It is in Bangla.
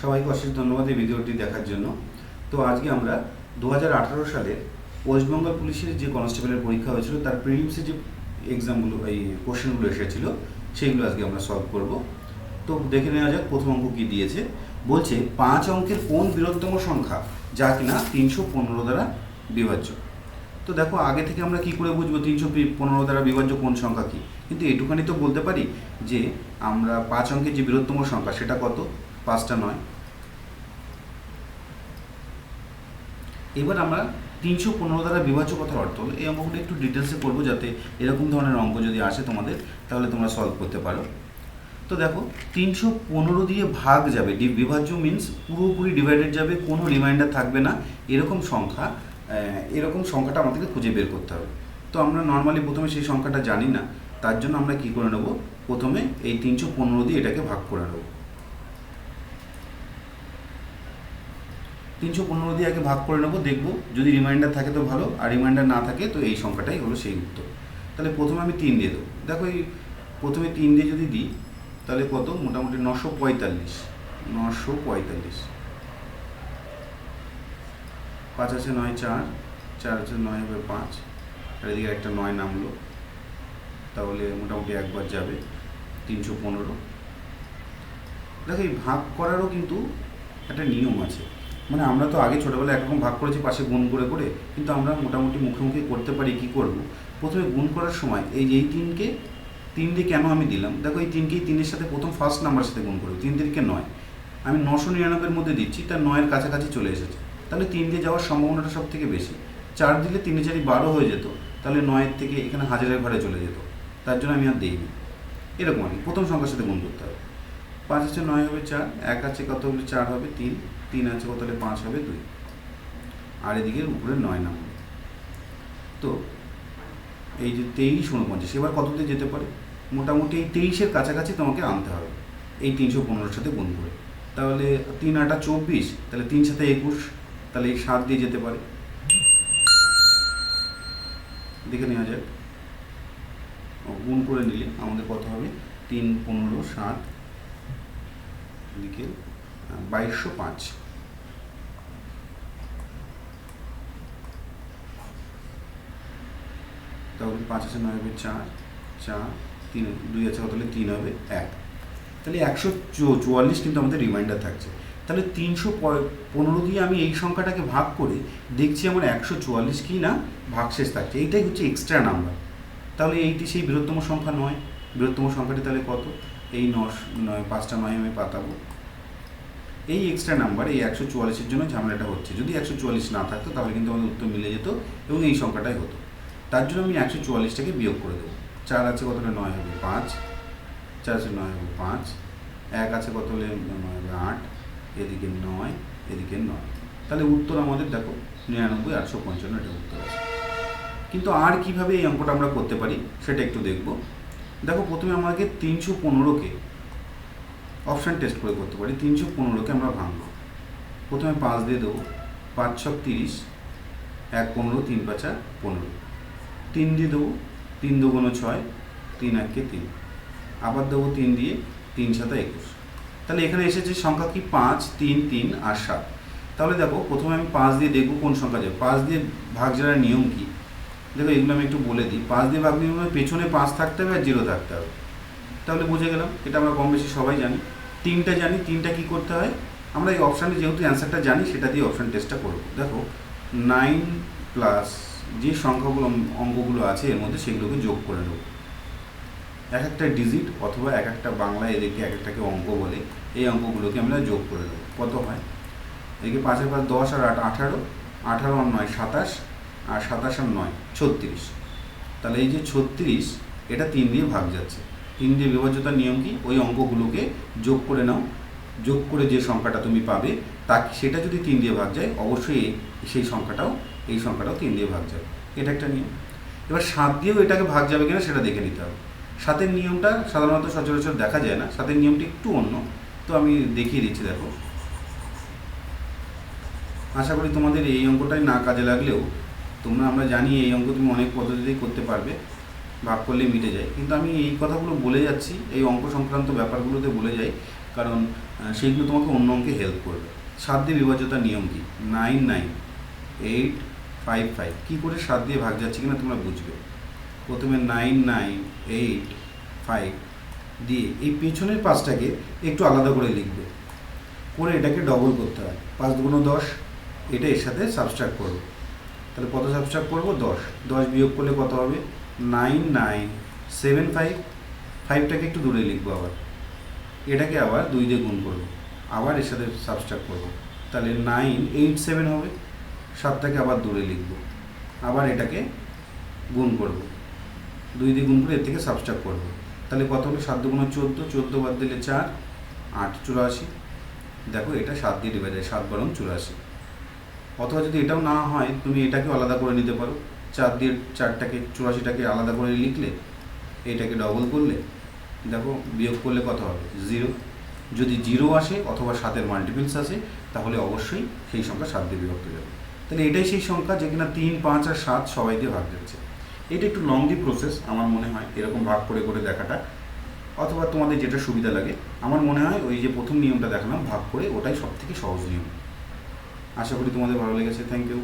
সবাইকে অশেষ ধন্যবাদ এই ভিডিওটি দেখার জন্য। তো আজকে আমরা দু হাজার আঠারো সালের ওয়েস্টবেঙ্গল পুলিশের যে কনস্টেবলের পরীক্ষা হয়েছিল, তার প্রিলিমসে যে এক্সামগুলো এই কোশ্চেনগুলো এসেছিল, সেইগুলো আজকে আমরা সলভ করব। তো দেখে নেওয়া যাক প্রথম অঙ্ক কী দিয়েছে। বলছে, পাঁচ অঙ্কের কোন বৃহত্তম সংখ্যা যা কিনা তিনশো পনেরো দ্বারা বিভাজ্য? তো দেখো, আগে থেকে আমরা কি করে বুঝব তিনশো পনেরো দ্বারা বিভাজ্য কোন সংখ্যা কি? কিন্তু এটুখানি তো বলতে পারি যে আমরা পাঁচ অঙ্কের যে বৃহত্তম সংখ্যা সেটা কত? পাঁচটা নয়। এবার আমরা তিনশো পনেরো দ্বারা বিভাজ্য কথার অর্থ হলো, এই অঙ্কগুলো একটু ডিটেলসে করব যাতে এরকম ধরনের অঙ্ক যদি আসে তোমাদের, তাহলে তোমরা সলভ করতে পারো। তো দেখো, তিনশো পনেরো দিয়ে ভাগ যাবে বিভাজ্য মিন্স পুরোপুরি ডিভাইডেড যাবে, কোনো রিমাইন্ডার থাকবে না, এরকম সংখ্যা এরকম সংখ্যাটা আমাদেরকে খুঁজে বের করতে হবে। তো আমরা নর্মালি প্রথমে সেই সংখ্যাটা জানি না, তার জন্য আমরা কি করে নেব? প্রথমে এই তিনশো পনেরো দিয়ে এটাকে ভাগ করে নেব। তিনশো পনেরো দিয়ে আগে ভাগ করে নেব, দেখব। যদি রিমাইন্ডার থাকে তো ভালো, আর রিমাইন্ডার না থাকে তো এই সংখ্যাটাই হলো সেই উত্তর। তাহলে প্রথমে আমি তিন দিয়ে দেবো। দেখো এই প্রথমে তিন দিয়ে যদি দিই, তাহলে কত? মোটামুটি নশো পঁয়তাল্লিশ। নশো পঁয়তাল্লিশ। পাঁচ আছে নয়, চার। চার আছে নয়, হবে পাঁচ। আর এদিকে একটা নয় নামলো। তাহলে মোটামুটি একবার যাবে, তিনশো পনেরো। দেখো এই ভাগ করারও কিন্তু একটা নিয়ম আছে। মানে আমরা তো আগে ছোটোবেলায় একরকম ভাগ করেছি পাশে গুণ করে করে, কিন্তু আমরা মোটামুটি মুখে মুখে করতে পারি, কি করব? প্রথমে গুণ করার সময় এই এই তিনকে তিন দিয়ে কেন আমি দিলাম? দেখো এই তিনকেই তিনের সাথে প্রথম ফার্স্ট নাম্বার সাথে গুণ করব, তিন তিনকে নয়। আমি নশো নিরানব্বইয়ের মধ্যে দিচ্ছি, তার নয়ের কাছাকাছি চলে এসেছে। তাহলে তিন দিয়ে যাওয়ার সম্ভাবনাটা সব থেকে বেশি। চার দিলে তিনে চারি বারো হয়ে যেত, তাহলে নয়ের থেকে এখানে হাজারের ঘরে চলে যেত। তার জন্য আমি আর দিইনি। এরকম আর প্রথম সংখ্যার সাথে গুণ করতে হবে। পাঁচ আছে নয় হবে চার, এক আছে কত হলে চার হবে? তিন। তিন আছে কত হলে পাঁচ হবে? দুই। আর এদিকে উপরে নয় নাম্বার তো এই যে তেইশ উনপঞ্চাশ এবার কত দিয়ে যেতে পারে? মোটামুটি এই তেইশের কাছাকাছি তোমাকে আনতে হবে। এই তিনশো পনেরোর সাথে গুণ করে। তাহলে তিন আটা চব্বিশ, তাহলে তিন সাথে একুশ, তাহলে এই সাত দিয়ে যেতে পারে। দেখে নেওয়া যাক। গুণ করে নিলে আমাদের কত হবে? তিন, পনেরো, সাত এদিকে বাইশশো পাঁচ। তাহলে পাঁচ আছে নয় হবে চার চার, তিন, দুই আছে কত তিন হবে এক। তাহলে একশো চুয়াল্লিশ কিন্তু আমাদের রিমাইন্ডার থাকছে। তাহলে তিনশো পনেরো দিয়ে আমি এই সংখ্যাটাকে ভাগ করে দেখছি আমার একশো চুয়াল্লিশ কি না ভাগশেষ থাকছে। এইটাই হচ্ছে এক্সট্রা নাম্বার তাহলে এইটি সেই বৃহত্তম সংখ্যা নয়। বৃহত্তম সংখ্যাটি তাহলে কত? এই নশ, নয়, পাঁচটা নয় আমি পাতাবো। এই এক্সট্রা নাম্বার এই একশো চুয়াল্লিশের জন্য ঝামেলাটা হচ্ছে। যদি একশো চুয়াল্লিশ না থাকতো, তাহলে কিন্তু আমাদের উত্তর মিলে যেত এবং এই সংখ্যাটাই হতো। তার জন্য আমি একশো চুয়াল্লিশটাকে বিয়োগ করে দেবো। চার আছে কত হলে নয় হবে পাঁচ। চার আছে নয় হবে পাঁচ। এক আছে কত হলে? নয় হবে আট। এদিকে নয় এদিকে নয়। তাহলে উত্তর আমাদের দেখো, নিরানব্বই, আটশো পঞ্চান্ন এটা উত্তর আছে। কিন্তু আর কীভাবে এই অঙ্কটা আমরা করতে পারি, সেটা একটু দেখব। দেখো প্রথমে আমাকে তিনশো পনেরোকে অপশান টেস্ট করে করতে পারি। তিনশো পনেরোকে আমরা ভাঙব। প্রথমে পাঁচ দিয়ে দেবো। পাঁচ ছক তিরিশ, এক পনেরো, তিন পাঁচা পনেরো। তিন দিয়ে দেবো। তিন দুগুণ ছয়, তিন এককে তিন। আবার দেবো তিন দিয়ে তিন সাতা একুশ। তাহলে এখানে এসেছে সংখ্যা কি? পাঁচ, তিন তিন আর সাত। তাহলে দেখো, প্রথমে আমি পাঁচ দিয়ে দেখব কোন সংখ্যা যাবে পাঁচ দিয়ে ভাগ যাওয়ার নিয়ম কি? দেখো, এগুলো আমি একটু বলে দিই। পাঁচ দিয়ে ভাগ নিয়ম পেছনে পাঁচ থাকতে হবে আর জিরো থাকতে হবে। তাহলে বুঝে গেলাম, এটা আমরা কম বেশি সবাই জানি। তিনটা জানি, তিনটা কি করতে হয়? আমরা এই অপশানে যেহেতু অ্যান্সারটা জানি, সেটা দিয়ে অপশান টেস্টটা করব। দেখো নাইন প্লাস যে সংখ্যাগুলো, অঙ্কগুলো আছে এর মধ্যে সেগুলোকে যোগ করে নেব। এক একটা ডিজিট অথবা এক একটা বাংলা এদিকে এক একটাকে অঙ্ক বলে, এই অঙ্কগুলোকে আমরা যোগ করে নেব। কত হয়? এদিকে পাঁচের পাঁচ দশ আর আট আঠারো। আঠারো আর নয়, সাতাশ। আর সাতাশ আর নয় ছত্রিশ। তাহলে এই যে ছত্রিশ, এটা তিন দিয়ে ভাগ যাচ্ছে। তিন দিয়ে বিভাজ্যতার নিয়ম কি? ওই অঙ্কগুলোকে যোগ করে নাও। যোগ করে যে সংখ্যাটা তুমি পাবে, তা সেটা যদি তিন দিয়ে ভাগ যায়, অবশ্যই সেই সংখ্যাটাও, এই সংখ্যাটাও তিন দিয়ে ভাগ যাবে। এটা একটা নিয়ম। এবার সাত দিয়েও এটাকে ভাগ যাবে কিনা সেটা দেখে নিতে হবে। সাতের নিয়মটা সাধারণত সচরাচর দেখা যায় না। সাতের নিয়মটি একটু অন্য। তো আমি দেখিয়ে দিচ্ছি, দেখো। আশা করি তোমাদের এই অঙ্কটাই না কাজে লাগলেও তোমরা, আমরা জানি এই অঙ্ক তুমি অনেক পদ্ধতিতেই করতে পারবে, ভাগ করলে মিটে যায়। কিন্তু আমি এই কথাগুলো বলে যাচ্ছি, এই অঙ্ক সংক্রান্ত ব্যাপারগুলোতে বলে যাই, কারণ সেইগুলো তোমাকে অন্য অঙ্কে হেল্প করবে। সাত দিয়ে বিভাজ্যতার নিয়ম কি? Nine nine, eight, five five. কী করে সাত দিয়ে ভাগ যাচ্ছে কিনা তোমরা বুঝবে। প্রথমে নাইন নাইন, এইট, ফাইভ দিয়ে এই পেছনের পাঁচটাকে একটু আলাদা করে লিখবে। করে এটাকে ডবল করতে হয়। পাঁচ দুগুণ দশ, এটা এর সাথে সাবস্ট্রাক্ট করব। তাহলে কত সাবস্ট্রাক্ট করব? দশ। দশ বিয়োগ করলে কত হবে? Nine nine. সেভেন ফাইভ ফাইভটাকে একটু দূরে লিখব আবার। এটাকে আবার দুই দিয়ে গুণ করব। আবার এর সাথে সাবস্ট্রাক্ট করব। তাহলে নাইন এইট সেভেন হবে। সাতটাকে আবার দূরে লিখব। আবার এটাকে গুণ করব। দুই দিয়ে গুণ করে এর থেকে সাবস্ট্রাক্ট করব। তাহলে কত হলো? সাত দুগুণ চোদ্দ। চোদ্দ বাদ দিলে চার। আট চুরাশি। দেখো এটা সাত দিয়ে ডিভাইড সাত বরং চুরাশি। অথবা যদি এটাও না হয়, তুমি এটাকেও আলাদা করে নিতে পারো। চার দিয়ে চারটাকে, চুরাশিটাকে আলাদা করে লিখলে, এটাকে ডবল করলে, দেখো বিয়োগ করলে কত হবে? জিরো যদি জিরো আসে অথবা সাতের মাল্টিপলস আসে, তাহলে অবশ্যই সেই সংখ্যা সাত দিয়ে বিভক্ত যাবে। তাহলে এটাই সেই সংখ্যা যে কিনা তিন, পাঁচ আর সাত সবাই দিয়ে ভাগ যাচ্ছে এটা একটু লংলি প্রসেস আমার মনে হয় এরকম ভাগ করে করে দেখাটা। অথবা তোমাদের যেটা সুবিধা লাগে, আমার মনে হয় ওই যে প্রথম নিয়মটা দেখালাম, ভাগ করে ওটাই সব থেকে সহজ নিয়ম। আশা করি তোমাদের ভালো লেগেছে। Thank you